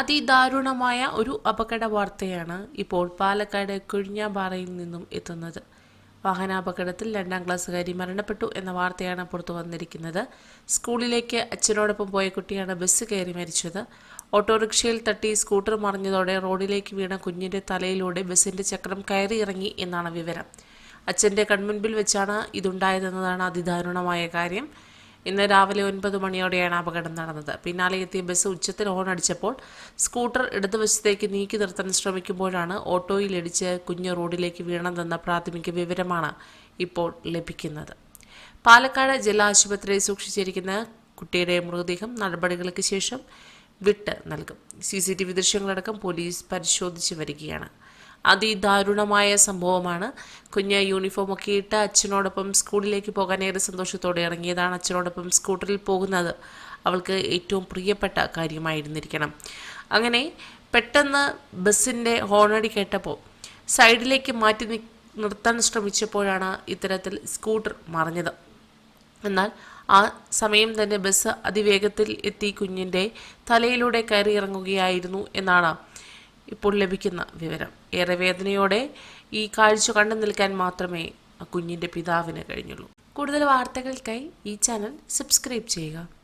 അതിദാരുണമായ ഒരു അപകട വാർത്തയാണ് ഇപ്പോൾ പാലക്കാട് കുഴിഞ്ഞാമ്പാറയിൽ നിന്നും എത്തുന്നത്. വാഹനാപകടത്തിൽ രണ്ടാം ക്ലാസ്സുകാരി മരണപ്പെട്ടു എന്ന വാർത്തയാണ് പുറത്തു വന്നിരിക്കുന്നത്. സ്കൂളിലേക്ക് അച്ഛനോടൊപ്പം പോയ കുട്ടിയാണ് ബസ് കയറി മരിച്ചത്. ഓട്ടോറിക്ഷയിൽ തട്ടി സ്കൂട്ടർ മറിഞ്ഞതോടെ റോഡിലേക്ക് വീണ കുഞ്ഞിന്റെ തലയിലൂടെ ബസ്സിന്റെ ചക്രം കയറി ഇറങ്ങി എന്നാണ് വിവരം. അച്ഛന്റെ കൺമുൻപിൽ വെച്ചാണ് ഇതുണ്ടായതെന്നതാണ് അതിദാരുണമായ കാര്യം. ഇന്ന് രാവിലെ ഒൻപത് മണിയോടെയാണ് അപകടം നടന്നത്. പിന്നാലെ എത്തിയ ബസ് ഉച്ചത്തിൽ ഹോൺ അടിച്ചപ്പോൾ സ്കൂട്ടർ ഇടതുവശത്തേക്ക് നീക്കി നിർത്താൻ ശ്രമിക്കുമ്പോഴാണ് ഓട്ടോയിലിടിച്ച് കുഞ്ഞ് റോഡിലേക്ക് വീണതെന്ന പ്രാഥമിക വിവരമാണ് ഇപ്പോൾ ലഭിക്കുന്നത്. പാലക്കാട് ജില്ലാ ആശുപത്രിയിൽ സൂക്ഷിച്ചിരിക്കുന്ന കുട്ടിയുടെ മൃതദേഹം നടപടികൾക്ക് ശേഷം വിട്ട് നൽകും. സി സി ടി വി ദൃശ്യങ്ങളടക്കം പോലീസ് പരിശോധിച്ച് വരികയാണ്. അതിദാരുണമായ സംഭവമാണ്. കുഞ്ഞ് യൂണിഫോമൊക്കെ ഇട്ട് അച്ഛനോടൊപ്പം സ്കൂളിലേക്ക് പോകാൻ ഏറെ സന്തോഷത്തോടെ ഇറങ്ങിയതാണ് അച്ഛനോടൊപ്പം സ്കൂട്ടറിൽ പോകുന്നത്. അവൾക്ക് ഏറ്റവും പ്രിയപ്പെട്ട കാര്യമായിരുന്നിരിക്കണം. അങ്ങനെ പെട്ടെന്ന് ബസ്സിന്റെ ഹോണടി കേട്ടപ്പോൾ സൈഡിലേക്ക് മാറ്റി നിർത്താൻ ശ്രമിച്ചപ്പോഴാണ് ഇത്തരത്തിൽ സ്കൂട്ടർ മറിഞ്ഞത്. എന്നാൽ ആ സമയം തന്നെ ബസ് അതിവേഗത്തിൽ എത്തി കുഞ്ഞിന്റെ തലയിലൂടെ കയറി ഇറങ്ങുകയായിരുന്നു എന്നാണ് ഇപ്പോൾ ലഭിക്കുന്ന വിവരം. ഏറെ വേദനയോടെ ഈ കാഴ്ച കണ്ടു നിൽക്കാൻ മാത്രമേ കുഞ്ഞിന്റെ പിതാവിന് കഴിഞ്ഞുള്ളൂ. കൂടുതൽ വാർത്തകൾക്കായി ഈ ചാനൽ സബ്സ്ക്രൈബ് ചെയ്യുക.